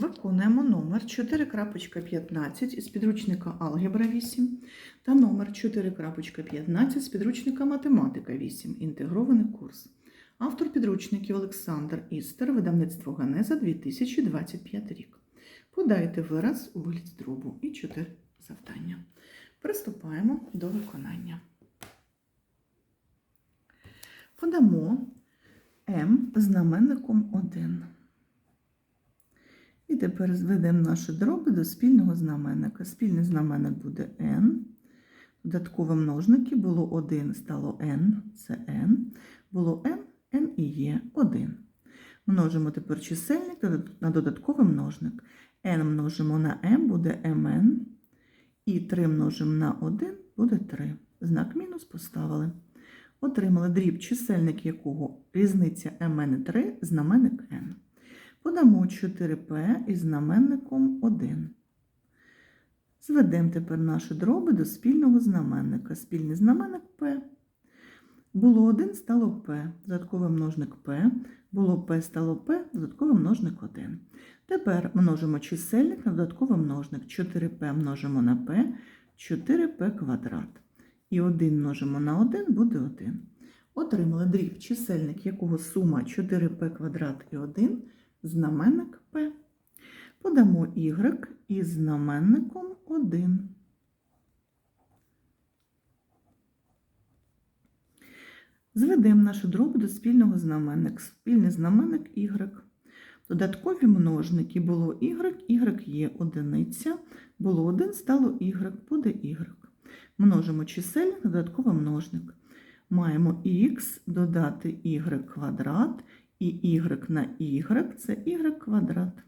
Виконуємо номер 4.15 із підручника Алгебра 8 та номер 4.15 з підручника Математика 8. Інтегрований курс. Автор підручників Олександр Істер, видавництво Ганеза 2025 рік. Подайте вираз у вигляді дробу і 4 завдання. Приступаємо до виконання. Подамо М знаменником 1. І тепер зведемо наші дроби до спільного знаменника. Спільний знаменник буде n. Додаткові множники було 1, стало n, це n. Було n, n і є 1. Множимо тепер чисельник на додатковий множник. n множимо на m буде mn. І 3 множимо на 1 буде 3. Знак мінус поставили. Отримали дріб, чисельник якого різниця mn і 3, знаменник n. Подамо 4p із знаменником 1. Зведемо тепер наші дроби до спільного знаменника. Спільний знаменник p. Було 1, стало p, додатковий множник p. Було p, стало p, додатковий множник 1. Тепер множимо чисельник на додатковий множник. 4p множимо на p, 4p квадрат. І 1 множимо на 1 буде 1. Отримали дріб, чисельник якого сума 4p квадрат і 1, знаменник p. Подамо y із знаменником 1. Зведемо нашу дробу до спільного знаменника. Спільний знаменник y. Додаткові множники було y, y є одиниця, було 1, стало y, буде y. Множимо чисельник додатковий множник. Маємо х додати y квадрат, і y на y це y квадрат.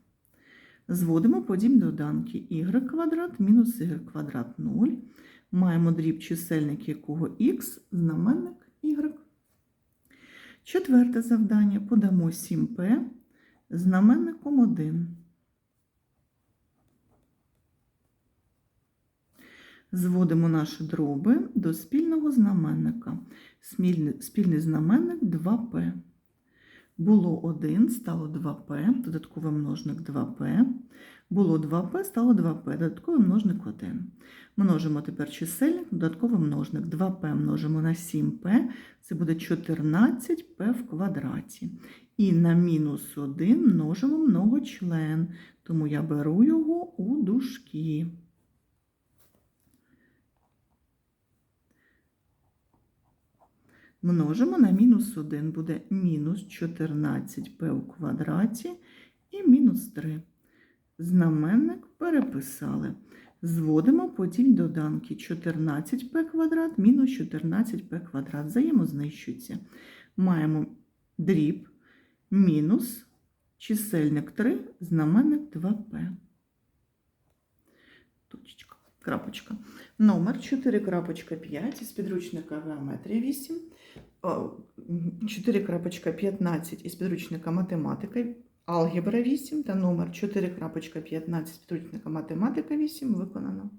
Зводимо подібні доданки y квадрат мінус y квадрат 0. Маємо дріб чисельник якого х, знаменник y. Четверте завдання. Подамо 7p знаменником 1. Зводимо наші дроби до спільного знаменника. Спільний знаменник 2p. Було 1, стало 2p, додатковий множник 2p. Було 2p, стало 2p, додатковий множник 1. Множимо тепер чисельник, додатковий множник 2p множимо на 7p, це буде 14p в квадраті. І на мінус 1 множимо многочлен, тому я беру його у дужки. Множимо на мінус 1, буде мінус 14p у квадраті і мінус 3. Знаменник переписали. Зводимо потім доданки 14p квадрат мінус 14p квадрат. Взаємознищуються. Маємо дріб мінус чисельник 3, знаменник 2p. Точечка, крапочка. Номер 4.5 із підручника Геометрія 8. 4.15 із підручника Математика Алгебра 8 та номер 4.15 з підручника Математика 8 виконано.